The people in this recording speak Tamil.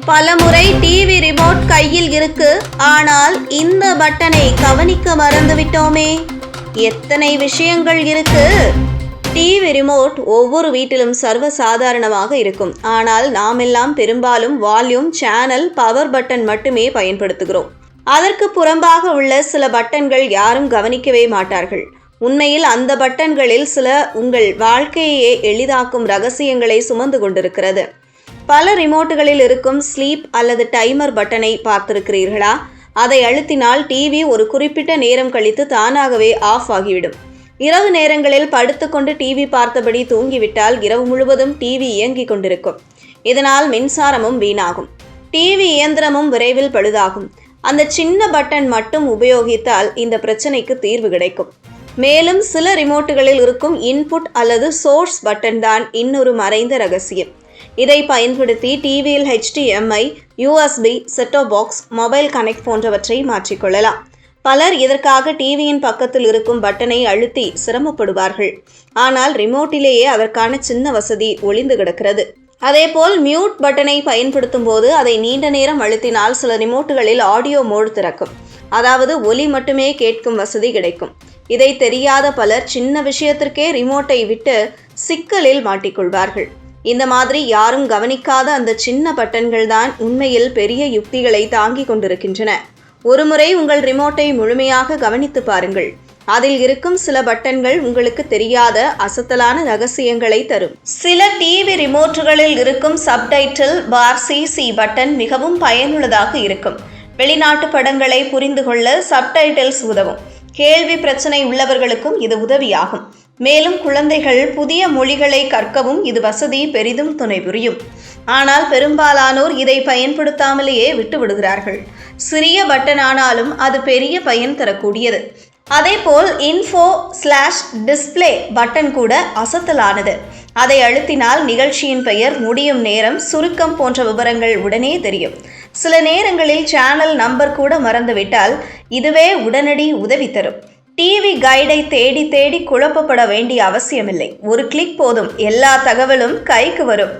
பலமுறை டிவி ரிமோட் கையில் இருக்கு. ஆனால் இந்த பட்டனை கவனிக்க மறந்துவிட்டோமே. எத்தனை விஷயங்கள் இருக்கு? டிவி ரிமோட் ஒவ்வொரு வீட்டிலும் சர்வ சாதாரணமாக இருக்கும். ஆனால் நாமெல்லாம் பெரும்பாலும் வால்யூம் சேனல் பவர் பட்டன் மட்டுமே பயன்படுத்துகிறோம். அதற்கு புறம்பாக உள்ள சில பட்டன்கள் யாரும் கவனிக்கவே மாட்டார்கள். உண்மையில் அந்த பட்டன்களில் சில உங்கள் வாழ்க்கையை எளிதாக்கும் ரகசியங்களை சுமந்து கொண்டிருக்கிறது. பல ரிமோட்டுகளில் இருக்கும் ஸ்லீப் அல்லது டைமர் பட்டனை பார்த்திருக்கிறீர்களா? அதை அழுத்தினால் டிவி ஒரு குறிப்பிட்ட நேரம் கழித்து தானாகவே ஆஃப் ஆகிவிடும். இரவு நேரங்களில் படுத்துக்கொண்டு டிவி பார்த்தபடி தூங்கிவிட்டால் இரவு முழுவதும் டிவி இயங்கிக் கொண்டிருக்கும். இதனால் மின்சாரமும் வீணாகும். டிவி இயந்திரமும் விரைவில் பழுதாகும். அந்த சின்ன பட்டன் மட்டும் உபயோகித்தால் இந்த பிரச்சனைக்கு தீர்வு கிடைக்கும். மேலும் சில ரிமோட்டுகளில் இருக்கும் இன்புட் அல்லது சோர்ஸ் பட்டன் தான் இன்னொரு மறைந்த ரகசியம். இதை பயன்படுத்தி டிவியில் HDMI USB set top box mobile connect போன்றவற்றை மாற்றிக்கொள்ளலாம். பலர் இதற்காக டிவியின் பக்கத்தில் இருக்கும் பட்டனை அழுத்தி சிரமப்படுவார்கள். ஆனால் ரிமோட்டிலேயே அதற்கான சின்ன வசதி ஒளிந்து கிடக்கிறது. அதேபோல் மியூட் பட்டனை பயன்படுத்தும் போது அதை நீண்ட நேரம் அழுத்தினால் சில ரிமோட்டுகளில் ஆடியோ மோட் திறக்கும். அதாவது ஒலி மட்டுமே கேட்கும் வசதி கிடைக்கும். இதை தெரியாத பலர் சின்ன விஷயத்திற்கே ரிமோட்டை விட்டு சிக்கலில் மாட்டிக்கொள்வார்கள். இந்த மாதிரி யாரும் கவனிக்காத அந்த சின்ன பட்டன்கள் தான் உண்மையில் பெரிய யுக்திகளை தாங்கிக் கொண்டிருக்கின்றன. ஒருமுறை உங்கள் ரிமோட்டை முழுமையாக கவனித்து பாருங்கள். அதில் இருக்கும் சில பட்டன்கள் உங்களுக்கு தெரியாத அசத்தலான ரகசியங்களை தரும். சில டிவி ரிமோட்டுகளில் இருக்கும் சப்டைட்டில் பார் சிசி பட்டன் மிகவும் பயனுள்ளதாக இருக்கும். வெளிநாட்டு படங்களை புரிந்து கொள்ள சப்டைட்டில்ஸ் உதவும். கேள்வி பிரச்சனை உள்ளவர்களுக்கும் இது உதவியாகும். மேலும் குழந்தைகள் புதிய மொழிகளை கற்கவும் இது வசதி பெரிதும் துணை புரியும். ஆனால் பெரும்பாலானோர் இதை பயன்படுத்தாமலேயே விட்டு விடுகிறார்கள். சிறிய பட்டன் ஆனாலும் அது பெரிய பயன் தரக்கூடியது. அதேபோல் இன்ஃபோ ஸ்லாஷ் டிஸ்ப்ளே பட்டன் கூட அசத்தலானது. அதை அழுத்தினால் நிகழ்ச்சியின் பெயர் முடியும் நேரம் சுருக்கம் போன்ற விவரங்கள் உடனே தெரியும். சில நேரங்களில் சேனல் நம்பர் கூட மறந்துவிட்டால் இதுவே உடனடி உதவி தரும். டிவி கைடை தேடி தேடி குழப்பப்பட வேண்டிய அவசியமில்லை. ஒரு கிளிக் போதும். எல்லா தகவலும் கைக்கு வரும்.